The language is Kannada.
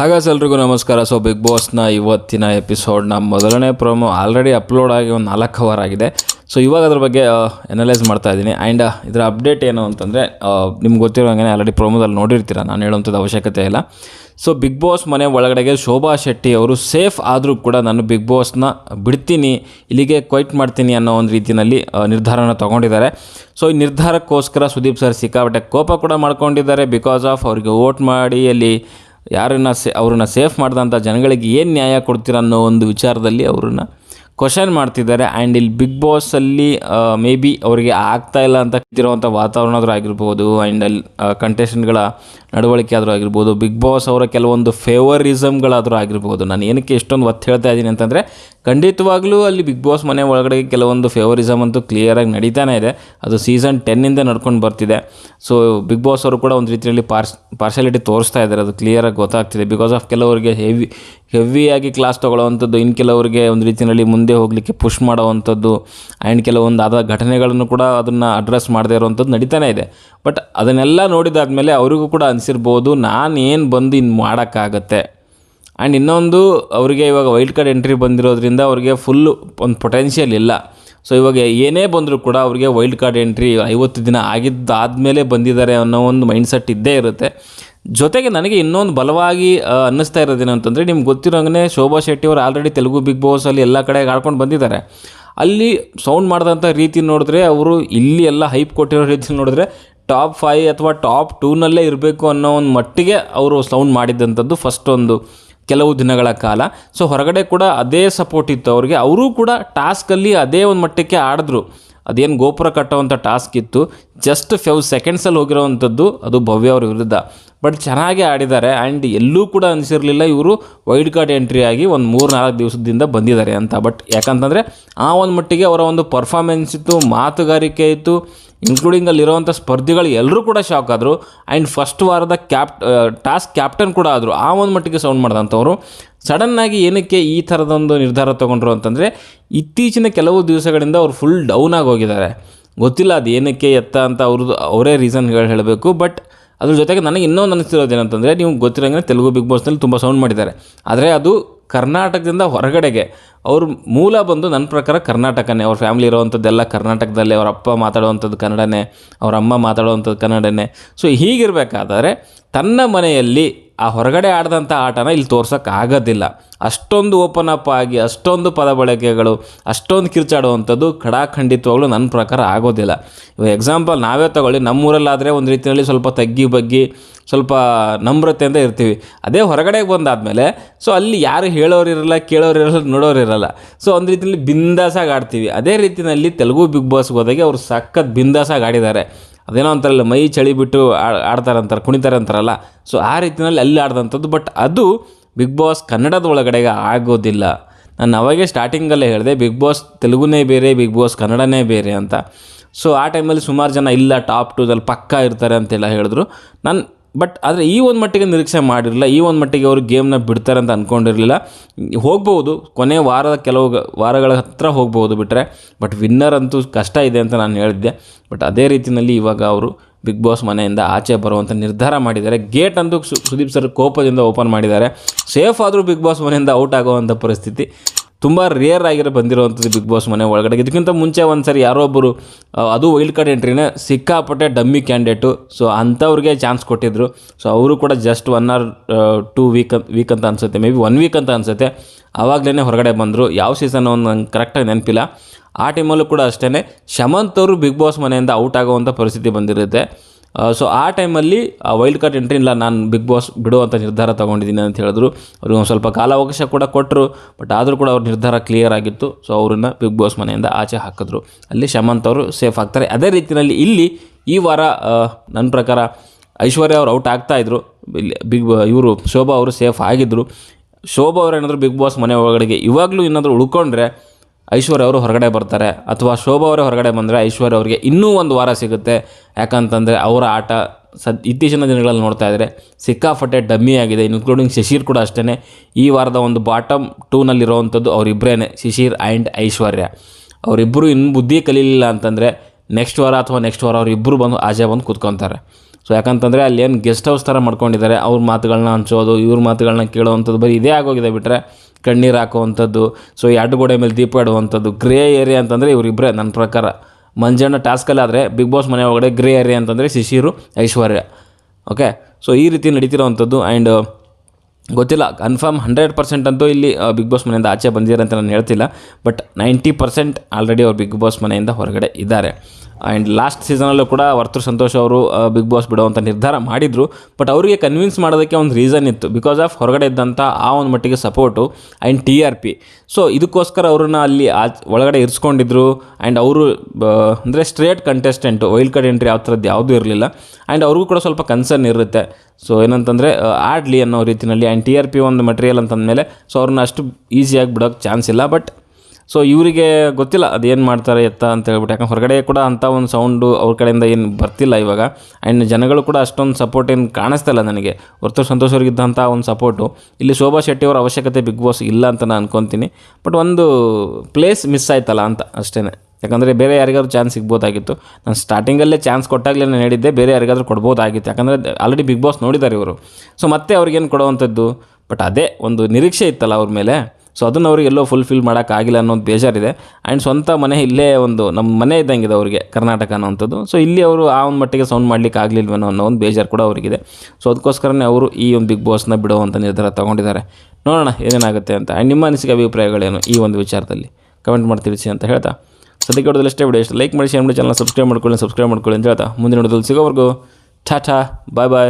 ಹಾಗಾಸ್ ಎಲ್ರಿಗೂ ನಮಸ್ಕಾರ. ಸೊ ಬಿಗ್ ಬಾಸ್ನ ಇವತ್ತಿನ ಎಪಿಸೋಡ್ನ ಮೊದಲನೇ ಪ್ರೋಮೋ ಆಲ್ರೆಡಿ ಅಪ್ಲೋಡ್ ಆಗಿ ಒಂದು ನಾಲ್ಕು ಅವರ್ ಆಗಿದೆ. ಸೊ ಇವಾಗ ಅದ್ರ ಬಗ್ಗೆ ಎನಲೈಸ್ ಮಾಡ್ತಾ ಇದ್ದೀನಿ. ಆ್ಯಂಡ್ ಇದರ ಅಪ್ಡೇಟ್ ಏನು ಅಂತಂದರೆ ನಿಮ್ಗೆ ಗೊತ್ತಿರೋ ಹಾಗೆ ಆಲ್ರೆಡಿ ಪ್ರೋಮೋದಲ್ಲಿ ನೋಡಿರ್ತೀರ, ನಾನು ಹೇಳುವಂಥದ್ದು ಅವಶ್ಯಕತೆ ಇಲ್ಲ. ಸೊ ಬಿಗ್ ಬಾಸ್ ಮನೆ ಒಳಗಡೆಗೆ ಶೋಭಾ ಶೆಟ್ಟಿ ಅವರು ಸೇಫ್ ಆದರೂ ಕೂಡ ನಾನು ಬಿಗ್ ಬಾಸ್ನ ಬಿಡ್ತೀನಿ, ಇಲ್ಲಿಗೆ ಕ್ವೈಟ್ ಮಾಡ್ತೀನಿ ಅನ್ನೋ ಒಂದು ರೀತಿಯಲ್ಲಿ ನಿರ್ಧಾರನ ತೊಗೊಂಡಿದ್ದಾರೆ. ಸೊ ಈ ನಿರ್ಧಾರಕ್ಕೋಸ್ಕರ ಸುದೀಪ್ ಸರ್ ಸಿಕ್ಕಾಪಟ್ಟೆ ಕೋಪ ಕೂಡ ಮಾಡ್ಕೊಂಡಿದ್ದಾರೆ. ಬಿಕಾಸ್ ಆಫ್ ಅವ್ರಿಗೆ ವೋಟ್ ಮಾಡಿ, ಅಲ್ಲಿ ಯಾರನ್ನ ಸೇ, ಅವ್ರನ್ನ ಸೇಫ್ ಮಾಡಿದಂಥ ಜನಗಳಿಗೆ ಏನು ನ್ಯಾಯ ಕೊಡ್ತೀರ ಅನ್ನೋ ಒಂದು ವಿಚಾರದಲ್ಲಿ ಅವ್ರನ್ನ ಕ್ವಶನ್ ಮಾಡ್ತಿದ್ದಾರೆ. ಆ್ಯಂಡ್ ಇಲ್ಲಿ ಬಿಗ್ ಬಾಸಲ್ಲಿ ಮೇ ಬಿ ಅವರಿಗೆ ಆಗ್ತಾ ಇಲ್ಲ ಅಂತ ಇರುವಂಥ ವಾತಾವರಣ ಆದರೂ ಆಗಿರ್ಬೋದು ಆ್ಯಂಡ್ ಅಲ್ಲಿ ಕಂಟೆಸ್ಟೆಂಟ್ಗಳ ನಡವಳಿಕೆ ಆದರೂ ಆಗಿರ್ಬೋದು ಬಿಗ್ ಬಾಸ್ ಅವರ ಕೆಲವೊಂದು ಫೇವರಿಸಮ್ಗಳಾದರೂ ಆಗಿರ್ಬೋದು. ನಾನು ಏನಕ್ಕೆ ಎಷ್ಟೊಂದು ಒತ್ತು ಹೇಳ್ತಾ ಇದ್ದೀನಿ ಅಂತಂದರೆ ಖಂಡಿತವಾಗ್ಲೂ ಅಲ್ಲಿ ಬಿಗ್ ಬಾಸ್ ಮನೆ ಒಳಗಡೆ ಕೆಲವೊಂದು ಫೇವರಿಸಮ್ ಅಂತೂ ಕ್ಲಿಯರಾಗಿ ನಡೀತಾನೆ ಇದೆ. ಅದು ಸೀಸನ್ ಟೆನ್ನಿಂದ ನಡ್ಕೊಂಡು ಬರ್ತಿದೆ. ಸೊ ಬಿಗ್ ಬಾಸ್ ಅವರು ಕೂಡ ಒಂದು ರೀತಿಯಲ್ಲಿ ಪಾರ್ಸ್ ಪಾರ್ಶಾಲಿಟಿ ತೋರಿಸ್ತಾ ಇದ್ದಾರೆ. ಅದು ಕ್ಲಿಯರಾಗಿ ಗೊತ್ತಾಗ್ತಿದೆ. ಬಿಕಾಸ್ ಆಫ್ ಕೆಲವರಿಗೆ ಹೆವಿ ಹೆವಿಯಾಗಿ ಕ್ಲಾಸ್ ತೊಗೊಳ್ಳೋವಂಥದ್ದು ಇನ್ನು ಕೆಲವರಿಗೆ ಒಂದು ರೀತಿಯಲ್ಲಿ ಮುಂದೆ ಹೋಗಲಿಕ್ಕೆ ಪುಷ್ ಮಾಡೋವಂಥದ್ದು ಆ್ಯಂಡ್ ಕೆಲವೊಂದು ಆದ ಘಟನೆಗಳನ್ನು ಕೂಡ ಅದನ್ನು ಅಡ್ರೆಸ್ ಮಾಡದೇ ಇರುವಂಥದ್ದು ನಡೀತಾನೆ ಇದೆ. ಬಟ್ ಅದನ್ನೆಲ್ಲ ನೋಡಿದಾದ್ಮೇಲೆ ಅವರಿಗೂ ಕೂಡ ಅನಿಸಿರ್ಬೋದು, ನಾನೇನು ಬಂದು ಇನ್ನು ಮಾಡೋಕ್ಕಾಗತ್ತೆ? ಆ್ಯಂಡ್ ಇನ್ನೊಂದು, ಅವರಿಗೆ ಇವಾಗ ವೈಲ್ಡ್ ಕಾರ್ಡ್ ಎಂಟ್ರಿ ಬಂದಿರೋದ್ರಿಂದ ಅವರಿಗೆ ಫುಲ್ಲು ಒಂದು ಪೊಟೆನ್ಷಿಯಲ್ ಇಲ್ಲ. ಸೊ ಇವಾಗ ಏನೇ ಬಂದರೂ ಕೂಡ ಅವರಿಗೆ ವೈಲ್ಡ್ ಕಾರ್ಡ್ ಎಂಟ್ರಿ ಐವತ್ತು ದಿನ ಆಗಿದ್ದಾದಮೇಲೆ ಬಂದಿದ್ದಾರೆ ಅನ್ನೋ ಒಂದು ಮೈಂಡ್ಸೆಟ್ ಇದ್ದೇ ಇರುತ್ತೆ. ಜೊತೆಗೆ ನನಗೆ ಇನ್ನೊಂದು ಬಲವಾಗಿ ಅನ್ನಿಸ್ತಾ ಇರೋದೇನು ಅಂತಂದರೆ ನಿಮ್ಗೆ ಗೊತ್ತಿರೋಂಗೆ ಶೋಭಾ ಶೆಟ್ಟಿ ಅವರು ಆಲ್ರೆಡಿ ತೆಲುಗು ಬಿಗ್ ಬಾಸಲ್ಲಿ ಎಲ್ಲ ಕಡೆ ಆಡ್ಕೊಂಡು ಬಂದಿದ್ದಾರೆ. ಅಲ್ಲಿ ಸೌಂಡ್ ಮಾಡಿದಂಥ ರೀತಿ ನೋಡಿದ್ರೆ ಅವರು ಇಲ್ಲಿ ಎಲ್ಲ ಹೈಪ್ ಕೊಟ್ಟಿರೋ ರೀತಿ ನೋಡಿದ್ರೆ ಟಾಪ್ ಫೈ ಅಥವಾ ಟಾಪ್ ಟೂನಲ್ಲೇ ಇರಬೇಕು ಅನ್ನೋ ಒಂದು ಮಟ್ಟಿಗೆ ಅವರು ಸೌಂಡ್ ಮಾಡಿದ್ದಂಥದ್ದು ಫಸ್ಟ್ ಒಂದು. ಕೆಲವು ದಿನಗಳ ಕಾಲ. ಸೊ ಹೊರಗಡೆ ಕೂಡ ಅದೇ ಸಪೋರ್ಟ್ ಇತ್ತು ಅವರಿಗೆ. ಅವರೂ ಕೂಡ ಟಾಸ್ಕಲ್ಲಿ ಅದೇ ಒಂದು ಮಟ್ಟಕ್ಕೆ ಆಡಿದ್ರು. ಅದೇನು ಗೋಪುರ ಕಟ್ಟೋವಂಥ ಟಾಸ್ಕ್ ಇತ್ತು. ಜಸ್ಟ್ ಫೆವ್ ಸೆಕೆಂಡ್ಸಲ್ಲಿ ಹೋಗಿರೋವಂಥದ್ದು ಅದು ಭವ್ಯ ಅವ್ರ ವಿರುದ್ಧ. ಬಟ್ ಚೆನ್ನಾಗಿ ಆಡಿದ್ದಾರೆ ಆ್ಯಂಡ್ ಎಲ್ಲೂ ಕೂಡ ಅನಿಸಿರಲಿಲ್ಲ ಇವರು ವೈಲ್ಡ್ ಕಾರ್ಡ್ ಎಂಟ್ರಿ ಆಗಿ ಒಂದು ಮೂರು ನಾಲ್ಕು ದಿವಸದಿಂದ ಬಂದಿದ್ದಾರೆ ಅಂತ. ಬಟ್ ಯಾಕಂತಂದರೆ ಆ ಒಂದು ಮಟ್ಟಿಗೆ ಅವರ ಒಂದು ಪರ್ಫಾರ್ಮೆನ್ಸ್ ಇತ್ತು, ಮಾತುಗಾರಿಕೆ ಇತ್ತು ಇನ್ಕ್ಲೂಡಿಂಗ್ ಅಲ್ಲಿರುವಂಥ ಸ್ಪರ್ಧಿಗಳು ಎಲ್ಲರೂ ಕೂಡ ಶಾಕ್ ಆದರು. ಆ್ಯಂಡ್ ಫಸ್ಟ್ ವಾರದ ಕ್ಯಾಪ್ ಟಾಸ್ಕ್ ಕ್ಯಾಪ್ಟನ್ ಕೂಡ ಆದರು. ಆ ಒಂದು ಮಟ್ಟಿಗೆ ಸೌಂಡ್ ಮಾಡಿದಂಥವ್ರು. ಸಡನ್ನಾಗಿ ಏನಕ್ಕೆ ಈ ಥರದೊಂದು ನಿರ್ಧಾರ ತೊಗೊಂಡ್ರು ಅಂತಂದರೆ, ಇತ್ತೀಚಿನ ಕೆಲವು ದಿವಸಗಳಿಂದ ಅವ್ರು ಫುಲ್ ಡೌನ್ ಆಗಿ ಹೋಗಿದ್ದಾರೆ. ಗೊತ್ತಿಲ್ಲ ಅದು ಏನಕ್ಕೆ ಎತ್ತ ಅಂತ ಅವ್ರದ್ದು ಅವರೇ ರೀಸನ್ಗಳು ಹೇಳಬೇಕು. ಬಟ್ ಅದ್ರ ಜೊತೆಗೆ ನನಗೆ ಇನ್ನೊಂದು ಅನಿಸ್ತಿರೋದು ಏನಂತಂದರೆ, ನೀವು ಗೊತ್ತಿರೋಂಗೆ ತೆಲುಗು ಬಿಗ್ ಬಾಸ್ನಲ್ಲಿ ತುಂಬ ಸೌಂಡ್ ಮಾಡಿದ್ದಾರೆ. ಆದರೆ ಅದು ಕರ್ನಾಟಕದಿಂದ ಹೊರಗಡೆಗೆ. ಅವ್ರ ಮೂಲ ಬಂದು ನನ್ನ ಪ್ರಕಾರ ಕರ್ನಾಟಕನೇ. ಅವ್ರ ಫ್ಯಾಮಿಲಿ ಇರೋವಂಥದ್ದೆಲ್ಲ ಕರ್ನಾಟಕದಲ್ಲೇ, ಅವ್ರ ಅಪ್ಪ ಮಾತಾಡುವಂಥದ್ದು ಕನ್ನಡನೇ, ಅವ್ರ ಅಮ್ಮ ಮಾತಾಡುವಂಥದ್ದು ಕನ್ನಡನೇ. ಸೊ ಹೀಗಿರಬೇಕಾದರೆ ತನ್ನ ಮನೆಯಲ್ಲಿ ಆ ಹೊರಗಡೆ ಆಡಿದಂಥ ಆಟನ ಇಲ್ಲಿ ತೋರ್ಸೋಕ್ಕಾಗೋದಿಲ್ಲ. ಅಷ್ಟೊಂದು ಓಪನ್ ಅಪ್ ಆಗಿ, ಅಷ್ಟೊಂದು ಪದ ಬಳಕೆಗಳು, ಅಷ್ಟೊಂದು ಕಿರ್ಚಾಡುವಂಥದ್ದು ಖಡಾಖಂಡಿತವಾಗ್ಲೂ ನನ್ನ ಪ್ರಕಾರ ಆಗೋದಿಲ್ಲ. ಇವಾಗ ಎಕ್ಸಾಂಪಲ್ ನಾವೇ ತಗೊಳ್ಳಿ, ನಮ್ಮೂರಲ್ಲಾದರೆ ಒಂದು ರೀತಿಯಲ್ಲಿ ಸ್ವಲ್ಪ ತಗ್ಗಿ ಬಗ್ಗಿ, ಸ್ವಲ್ಪ ನಮ್ರತೆಯಿಂದ ಇರ್ತೀವಿ. ಅದೇ ಹೊರಗಡೆಗೆ ಬಂದಾದಮೇಲೆ ಸೊ ಅಲ್ಲಿ ಯಾರು ಹೇಳೋರಿರಲ್ಲ ಕೇಳೋರಿರಲ್ಲ ನೋಡೋರಿರಲ್ಲ ಸೊ ಒಂದು ರೀತಿಯಲ್ಲಿ ಬಿಂದಾಸಾಗಿ ಆಡ್ತೀವಿ. ಅದೇ ರೀತಿಯಲ್ಲಿ ತೆಲುಗು ಬಿಗ್ ಬಾಸ್ಗೆ ಹೋದಾಗೆ ಅವರು ಸಖತ್ ಬಿಂದಾಸಾಗಿ ಆಡಿದ್ದಾರೆ. ಅದೇನೋ ಅಂತಾರಲ್ಲ, ಮೈ ಚಳಿ ಬಿಟ್ಟು ಆಡ್ತಾರಂತಾರೆ ಕುಣಿತಾರೆ ಅಂತಾರಲ್ಲ ಸೊ ಆ ರೀತಿಯಲ್ಲಿ ಅಲ್ಲಿ ಆಡ್ದಂಥದ್ದು. ಬಟ್ ಅದು ಬಿಗ್ ಬಾಸ್ ಕನ್ನಡದ ಒಳಗಡೆಗೆ ಆಗೋದಿಲ್ಲ. ನಾನು ಅವಾಗೆ ಸ್ಟಾರ್ಟಿಂಗಲ್ಲೇ ಹೇಳಿದೆ ಬಿಗ್ ಬಾಸ್ ತೆಲುಗುನೇ ಬೇರೆ ಬಿಗ್ ಬಾಸ್ ಕನ್ನಡನೇ ಬೇರೆ ಅಂತ. ಸೊ ಆ ಟೈಮಲ್ಲಿ ಸುಮಾರು ಜನ ಇಲ್ಲ ಟಾಪ್ ಟೂದಲ್ಲಿ ಪಕ್ಕಾ ಇರ್ತಾರೆ ಅಂತೆಲ್ಲ ಹೇಳಿದ್ರು. ನಾನು ಬಟ್ ಆದರೆ ಈ ಒಂದು ಮಟ್ಟಿಗೆ ನಿರೀಕ್ಷೆ ಮಾಡಿರಲಿಲ್ಲ, ಈ ಒಂದು ಮಟ್ಟಿಗೆ ಅವರು ಗೇಮ್ನ ಬಿಡ್ತಾರೆ ಅಂತ ಅಂದ್ಕೊಂಡಿರಲಿಲ್ಲ ಹೋಗ್ಬೋದು, ಕೊನೆ ವಾರದ ಕೆಲವು ವಾರಗಳ ಹತ್ರ ಹೋಗ್ಬೋದು ಬಿಟ್ಟರೆ ಬಟ್ ವಿನ್ನರ್ ಅಂತೂ ಕಷ್ಟ ಇದೆ ಅಂತ ನಾನು ಹೇಳಿದ್ದೆ ಬಟ್ ಅದೇ ರೀತಿಯಲ್ಲಿ ಇವಾಗ ಅವರು ಬಿಗ್ ಬಾಸ್ ಮನೆಯಿಂದ ಆಚೆ ಬರುವಂಥ ನಿರ್ಧಾರ ಮಾಡಿದ್ದಾರೆ. ಗೇಟ್ ಅಂತೂ ಸುದೀಪ್ ಸರ್ ಕೋಪದಿಂದ ಓಪನ್ ಮಾಡಿದ್ದಾರೆ. ಸೇಫ್ ಆದರೂ ಬಿಗ್ ಬಾಸ್ ಮನೆಯಿಂದ ಔಟ್ ಆಗುವಂಥ ಪರಿಸ್ಥಿತಿ. ತುಂಬ ರೇರ್ ಆಗಿರೋ ಬಂದಿರುವಂಥದ್ದು ಬಿಗ್ ಬಾಸ್ ಮನೆ ಒಳಗಡೆ. ಇದಕ್ಕಿಂತ ಮುಂಚೆ ಒಂದು ಸರಿ ಯಾರೋ ಒಬ್ಬರು ಅದು ವೈಲ್ಡ್ ಕಾರ್ಡ್ ಎಂಟ್ರಿನೇ ಸಿಕ್ಕಾಪಟ್ಟೆ ಡಮ್ಮಿ ಕ್ಯಾಂಡಿಡೇಟು ಸೊ ಅಂಥವ್ರಿಗೆ ಚಾನ್ಸ್ ಕೊಟ್ಟಿದ್ರು. ಸೊ ಅವರು ಕೂಡ just one or two week week ಅಂತ ಅನಿಸುತ್ತೆ. ಮೇ ಬಿ ಒನ್ ವೀಕ್ ಅಂತ ಅನಿಸುತ್ತೆ. ಆವಾಗಲೇ ಹೊರಗಡೆ ಬಂದರು. ಯಾವ ಸೀಸನ್ ಒಂದು ನಂಗೆ ಕರೆಕ್ಟಾಗಿ ನೆನಪಿಲ್ಲ. ಆ ಟೈಮಲ್ಲೂ ಕೂಡ ಅಷ್ಟೇ ಶಮಂತ್ ಅವರು ಬಿಗ್ ಬಾಸ್ ಮನೆಯಿಂದ ಔಟ್ ಆಗೋವಂಥ ಪರಿಸ್ಥಿತಿ ಬಂದಿರುತ್ತೆ. ಸೊ ಆ ಟೈಮಲ್ಲಿ ಆ ವೈಲ್ಡ್ ಕಾರ್ಡ್ ಎಂಟ್ರಿ ಇಲ್ಲ, ನಾನು ಬಿಗ್ ಬಾಸ್ ಬಿಡುವಂಥ ನಿರ್ಧಾರ ತೊಗೊಂಡಿದ್ದೀನಿ ಅಂತ ಹೇಳಿದ್ರು. ಅವ್ರಿಗೆ ಒಂದು ಸ್ವಲ್ಪ ಕಾಲಾವಕಾಶ ಕೂಡ ಕೊಟ್ಟರು ಬಟ್ ಆದರೂ ಕೂಡ ಅವ್ರ ನಿರ್ಧಾರ ಕ್ಲಿಯರ್ ಆಗಿತ್ತು. ಸೊ ಅವರನ್ನು ಬಿಗ್ ಬಾಸ್ ಮನೆಯಿಂದ ಆಚೆ ಹಾಕಿದ್ರು. ಅಲ್ಲಿ ಶಮಂತ್ ಅವರು ಸೇಫ್ ಆಗ್ತಾರೆ. ಅದೇ ರೀತಿಯಲ್ಲಿ ಇಲ್ಲಿ ಈ ವಾರ ನನ್ನ ಪ್ರಕಾರ ಐಶ್ವರ್ಯ ಅವರು ಔಟ್ ಆಗ್ತಾಯಿದ್ರು ಇಲ್ಲಿ ಬಿಗ್ ಇವರು ಶೋಭಾ ಅವರು ಸೇಫ್ ಆಗಿದ್ದರು ಶೋಭಾ ಅವ್ರು ಏನಾದರೂ ಬಿಗ್ ಬಾಸ್ ಮನೆ ಒಳಗಡೆಗೆ ಇವಾಗಲೂ ಏನಾದರೂ ಉಳ್ಕೊಂಡ್ರೆ ಐಶ್ವರ್ಯ ಅವರು ಹೊರಗಡೆ ಬರ್ತಾರೆ ಅಥವಾ ಶೋಭಾ ಅವರೇ ಹೊರಗಡೆ ಬಂದರೆ ಐಶ್ವರ್ಯ ಅವರಿಗೆ ಇನ್ನೂ ಒಂದು ವಾರ ಸಿಗುತ್ತೆ. ಯಾಕಂತಂದರೆ ಅವರ ಆಟ ಸದ್ ಇತ್ತೀಚಿನ ದಿನಗಳಲ್ಲಿ ನೋಡ್ತಾ ಇದ್ದರೆ ಸಿಕ್ಕಾಪಟ್ಟೆ ಡಮ್ಮಿ ಆಗಿದೆ ಇನ್ಕ್ಲೂಡಿಂಗ್ ಶಶೀರ್ ಕೂಡ ಅಷ್ಟೇ ಈ ವಾರದ ಒಂದು ಬಾಟಮ್ ಟೂನಲ್ಲಿರುವಂಥದ್ದು ಅವರಿಬ್ಬರೇ ಶಿಶಿರ್ ಆ್ಯಂಡ್ ಐಶ್ವರ್ಯ. ಅವರಿಬ್ಬರು ಇನ್ನು ಬುದ್ಧಿ ಕಲೀಲಿಲ್ಲ ಅಂತಂದರೆ ನೆಕ್ಸ್ಟ್ ವಾರ ಅಥವಾ ನೆಕ್ಸ್ಟ್ ವಾರ ಅವರಿಬ್ಬರು ಬಂದು ಆಜೆ ಬಂದು ಕೂತ್ಕೊತಾರೆ. ಸೊ ಯಾಕಂತಂದರೆ ಅಲ್ಲಿ ಏನು ಗೆಸ್ಟ್ ಹೌಸ್ ಥರ ಮಾಡ್ಕೊಂಡಿದ್ದಾರೆ, ಅವ್ರ ಮಾತುಗಳನ್ನ ಹಂಚೋದು ಇವ್ರ ಮಾತುಗಳನ್ನ ಕೇಳೋವಂಥದ್ದು ಬರೀ ಇದೇ ಆಗೋಗಿದೆ ಬಿಟ್ಟರೆ ಕಣ್ಣೀರು ಹಾಕುವಂಥದ್ದು ಸೊ ಈ ಅಡ್ಡಗೋಡೆ ಮೇಲೆ ದೀಪ ಇಡುವಂಥದ್ದು ಗ್ರೇ ಏರಿಯಾ ಅಂತಂದರೆ ಇವರಿಬ್ಬರೇ ನನ್ನ ಪ್ರಕಾರ. ಮಂಜಣ್ಣ ಟಾಸ್ಕಲ್ಲಾದರೆ ಬಿಗ್ ಬಾಸ್ ಮನೆ ಒಳಗಡೆ ಗ್ರೇ ಏರಿಯಾ ಅಂತಂದರೆ ಶಿಶಿರು, ಐಶ್ವರ್ಯ. ಓಕೆ ಸೊ ಈ ರೀತಿ ನಡೀತಿರೋವಂಥದ್ದು ಆ್ಯಂಡ್ ಗೊತ್ತಿಲ್ಲ ಕನ್ಫರ್ಮ್ ಹಂಡ್ರೆಡ್ ಪರ್ಸೆಂಟ್ ಅಂತೂ ಇಲ್ಲಿ ಬಿಗ್ ಬಾಸ್ ಮನೆಯಿಂದ ಆಚೆ ಬಂದಿದ್ದಾರೆ ಅಂತ ನಾನು ಹೇಳ್ತಿಲ್ಲ ಬಟ್ ನೈಂಟಿ ಪರ್ಸೆಂಟ್ ಆಲ್ರೆಡಿ ಅವ್ರು ಬಿಗ್ ಬಾಸ್ ಮನೆಯಿಂದ ಹೊರಗಡೆ ಇದ್ದಾರೆ. ಆ್ಯಂಡ್ ಲಾಸ್ಟ್ ಸೀಸನಲ್ಲೂ ಕೂಡ ವರ್ತೂರ್ ಸಂತೋಷ್ ಅವರು ಬಿಗ್ ಬಾಸ್ ಬಿಡುವಂಥ ನಿರ್ಧಾರ ಮಾಡಿದರು ಬಟ್ ಅವರಿಗೆ ಕನ್ವಿನ್ಸ್ ಮಾಡೋದಕ್ಕೆ ಒಂದು ರೀಸನ್ ಇತ್ತು ಬಿಕಾಸ್ ಆಫ್ ಹೊರಗಡೆ ಇದ್ದಂಥ ಆ ಒಂದು ಮಟ್ಟಿಗೆ support and T R P so ಇದಕ್ಕೋಸ್ಕರ ಅವ್ರನ್ನ ಅಲ್ಲಿ ಆಚೆ, ಒಳಗಡೆ ಇರಿಸ್ಕೊಂಡಿದ್ರು ಆ್ಯಂಡ್ ಅವರು ಅಂದರೆ straight contestant wild card entry ಯಾವ ಥರದ್ದು ಯಾವುದೂ ಇರಲಿಲ್ಲ ಆ್ಯಂಡ್ ಅವ್ರಿಗೂ ಕೂಡ ಸ್ವಲ್ಪ ಕನ್ಸರ್ನ್ ಇರುತ್ತೆ. ಸೊ ಏನಂತಂದರೆ ಆಡಲಿ ಅನ್ನೋ ರೀತಿಯಲ್ಲಿ ಆ್ಯಂಡ್ ಟಿ ಆರ್ ಪಿ ಒಂದು ಮಟೀರಿಯಲ್ ಅಂತಂದಮೇಲೆ ಸೊ ಅವ್ರನ್ನ ಅಷ್ಟು ಈಸಿಯಾಗಿ ಬಿಡೋಕ್ಕೆ ಚಾನ್ಸ್ ಇಲ್ಲ ಬಟ್ ಸೊ ಇವರಿಗೆ ಗೊತ್ತಿಲ್ಲ ಅದೇನು ಮಾಡ್ತಾರೆ, ಎತ್ತ ಅಂತ ಹೇಳ್ಬಿಟ್ಟು. ಯಾಕಂದ್ರೆ ಹೊರಗಡೆ ಕೂಡ ಅಂಥ ಒಂದು ಸೌಂಡು ಅವ್ರ ಕಡೆಯಿಂದ ಏನು ಬರ್ತಿಲ್ಲ ಇವಾಗ. ಆ್ಯಂಡ್ ಜನಗಳು ಕೂಡ ಅಷ್ಟೊಂದು ಸಪೋರ್ಟ್ ಏನು ಕಾಣಿಸ್ತಾ ಇಲ್ಲ ನನಗೆ. ಹೊರತು ಸಂತೋಷ್ ಅವ್ರಿಗಿದ್ದಂಥ ಒಂದು ಸಪೋರ್ಟು ಇಲ್ಲಿ ಶೋಭಾ ಶೆಟ್ಟಿ ಅವರ ಅವಶ್ಯಕತೆ ಬಿಗ್ ಬಾಸ್ ಇಲ್ಲ ಅಂತ ನಾನು ಅನ್ಕೊತೀನಿ. ಬಟ್ ಒಂದು ಪ್ಲೇಸ್ ಮಿಸ್ ಆಯ್ತಲ್ಲ ಅಂತ ಅಷ್ಟೇ ಯಾಕಂದರೆ ಬೇರೆ ಯಾರಿಗಾದ್ರೂ ಚಾನ್ಸ್ ಸಿಗ್ಬೋದಾಗಿತ್ತು. ನಾನು ಸ್ಟಾರ್ಟಿಂಗಲ್ಲೇ ಚಾನ್ಸ್ ಕೊಟ್ಟಾಗಲೇ ನಾನು ಹೇಳಿದ್ದೆ, ಬೇರೆ ಯಾರಿಗಾದ್ರೂ ಕೊಡ್ಬೋದಾಗಿತ್ತು. ಯಾಕಂದರೆ ಆಲ್ರೆಡಿ ಬಿಗ್ ಬಾಸ್ ನೋಡಿದ್ದಾರೆ ಇವರು. ಸೊ ಮತ್ತೆ ಅವ್ರಿಗೇನು ಕೊಡುವಂಥದ್ದು? ಬಟ್ ಅದೇ ಒಂದು ನಿರೀಕ್ಷೆ ಇತ್ತಲ್ಲ ಅವ್ರ ಮೇಲೆ. ಸೊ ಅದನ್ನು ಅವ್ರಿಗೆ ಎಲ್ಲೋ ಫುಲ್ಫಿಲ್ ಮಾಡೋಕ್ಕಾಗಿಲ್ಲ ಅನ್ನೋದು ಬೇಜಾರಿದೆ. ಆ್ಯಂಡ್ ಸ್ವಂತ ಮನೆ ಇಲ್ಲೇ ಒಂದು ನಮ್ಮ ಮನೆ ಇದ್ದಂಗಿದೆ ಅವರಿಗೆ, ಕರ್ನಾಟಕ ಅನ್ನೋವಂಥದ್ದು. ಸೊ ಇಲ್ಲಿ ಅವರು ಆ ಒಂದು ಮಟ್ಟಿಗೆ ಸೌಂಡ್ ಮಾಡಲಿಕ್ಕೆ ಆಗಲಿಲ್ವೇನೋ ಅನ್ನೋ ಒಂದು ಬೇಜಾರು ಕೂಡ ಅವರಿಗಿದೆ. ಸೊ ಅದಕ್ಕೋಸ್ಕರನೇ ಅವರು ಈ ಒಂದು ಬಿಗ್ ಬಾಸ್ನ ಬಿಡುವಂಥ ನಿರ್ಧಾರ ತೊಗೊಂಡಿದ್ದಾರೆ. ನೋಡೋಣ ಏನೇನಾಗುತ್ತೆ ಅಂತ. ಆ್ಯಂಡ್ ನಿಮ್ಮ ಅನಿಸಿಕೆ, ಅಭಿಪ್ರಾಯಗಳೇನು ಈ ಒಂದು ವಿಚಾರದಲ್ಲಿ? ಕಮೆಂಟ್ ಮಾಡಿ ತಿಳಿಸಿ ಅಂತ ಹೇಳ್ತಾ. ಸದ್ಯಕ್ಕೆ ಹೊಡೆದಲ್ಲಿ ಅಷ್ಟೇ ಇಷ್ಟ. ಲೈಕ್ ಮಾಡಿ ಶೇರ್ ಮಾಡಿ ಚಾನಲ್ ಸಬ್ಸ್ಕ್ರೈಬ್ ಮಾಡ್ಕೊಳ್ಳಿ ಸಬ್ಸ್ಕ್ರೈಬ್ ಮಾಡ್ಕೊಳ್ಳಿ ಅಂತ ಹೇಳ್ತಾ. ಮುಂದಿನ ನೋಡೋದಲ್ಲಿ ಸಿಗೋವರೆಗೂ, ಟಾಟಾ ಬಾಯ್ ಬಾಯ್